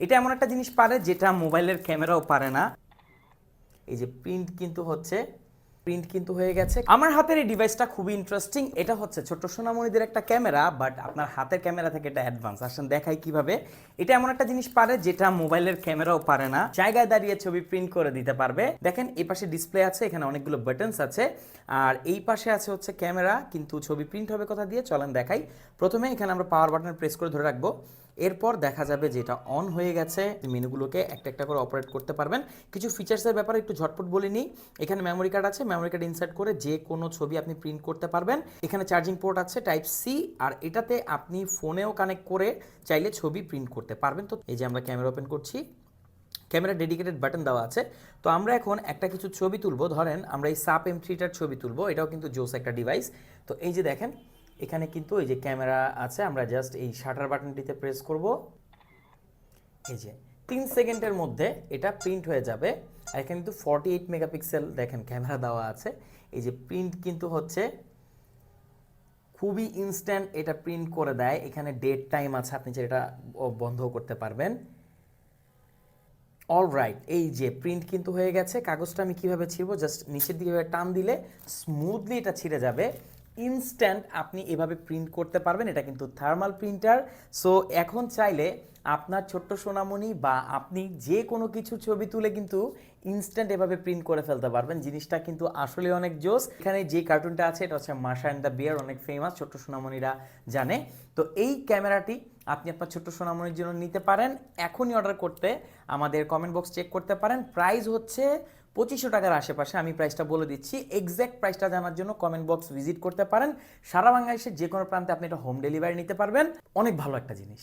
এটা এমন একটা জিনিস পারে যেটা মোবাইলের ক্যামেরাও পারে না। এই যে প্রিন্ট কিন্তু হচ্ছে প্রিন্ট কিন্তু হয়ে গেছে। আমার হাতের এই ডিভাইসটা খুবই ইন্টারেস্টিং এটা হচ্ছে ছোট্ট সোনামণিদের একটা ক্যামেরা বাট আপনার হাতের ক্যামেরা থেকে এটা অ্যাডভান্স আসেন, দেখাই কীভাবে। এটা এমন একটা জিনিস পারে যেটা মোবাইলের ক্যামেরাও পারে না। জায়গায় দাঁড়িয়ে ছবি প্রিন্ট করে দিতে পারবে। দেখেন, এই পাশে ডিসপ্লে আছে, এখানে অনেকগুলো বাটনস আছে। আর এই পাশে আছে হচ্ছে ক্যামেরা, কিন্তু ছবি প্রিন্ট হবে কথা দিয়ে? চলেন দেখাই। প্রথমে এখানে আমরা পাওয়ার বাটন প্রেস করে ধরে রাখব। এরপর দেখা যাবে যে এটা অন হয়ে গেছে মেনুগুলোকে একটা একটা করে অপারেট করতে পারবেন। কিছু ফিচার্সের ব্যাপারে একটু ঝটপট বলে নিই। এখানে মেমোরি কার্ড আছে মেমোরি কার্ড ইনসার্ট করে যে কোনো ছবি আপনি প্রিন্ট করতে পারবেন। এখানে চার্জিং পোর্ট আছে টাইপ সি আর এটাতে আপনি ফোনেও কানেক্ট করে চাইলে ছবি প্রিন্ট করতে পারবেন। তো এই যে আমরা ক্যামেরা ওপেন করছি ক্যামেরা ডেডিকেটেড বাটন দেওয়া আছে। তো আমরা এখন একটা কিছু ছবি তুলবো। ধরেন আমরা এই সাপ এম থ্রিটার ছবি তুলবো, এটাও কিন্তু জোস একটা ডিভাইস তো এই যে দেখেন এখানে কিন্তু এই যে ক্যামেরা আছে, আমরা জাস্ট এই শাটার বাটনটিতে প্রেস করব। এই যে, তিন সেকেন্ডের মধ্যে এটা প্রিন্ট হয়ে যাবে। আর এখানে কিন্তু ফর্টি এইট মেগাপিক্সেল দেখেন ক্যামেরা দেওয়া আছে। এই যে প্রিন্ট কিন্তু হচ্ছে খুবই ইনস্ট্যান্ট এটা প্রিন্ট করে দেয়। এখানে ডেট টাইম আছে, আপনি যেটা বন্ধ করতে পারবেন। অল রাইট এই যে প্রিন্ট কিন্তু হয়ে গেছে। কাগজটা আমি কীভাবে ছিড়বো? জাস্ট নিচের দিকে টান দিলে স্মুথলি এটা ছিঁড়ে যাবে। ইনস্ট্যান্ট আপনি এভাবে প্রিন্ট করতে পারবেন। এটা কিন্তু থার্মাল প্রিন্টার সো এখন চাইলে আপনার ছোট্ট সোনামণি বা আপনি যে কোনো কিছু ছবি তুলে কিন্তু ইনস্ট্যান্ট এভাবে প্রিন্ট করে ফেলতে পারবেন। জিনিসটা কিন্তু আসলে অনেক জোস। এখানে যে কার্টুনটা আছে, এটা হচ্ছে মার্শা অ্যান্ড দ্য বিয়ার, অনেক ফেমাস ছোট্ট সোনামণিরা জানে। তো এই ক্যামেরাটি আপনি আপনার ছোট্ট সোনামণির জন্য নিতে পারেন। এখনই অর্ডার করতে আমাদের কমেন্ট বক্স চেক করতে পারেন। প্রাইস হচ্ছে পঁচিশশো টাকার আশেপাশে আমি প্রাইসটা বলে দিচ্ছি। এক্স্যাক্ট প্রাইসটা জানার জন্য কমেন্ট বক্স ভিজিট করতে পারেন। সারা বাংলাদেশের যে কোনো প্রান্তে আপনি এটা হোম ডেলিভারি নিতে পারবেন। অনেক ভালো একটা জিনিস।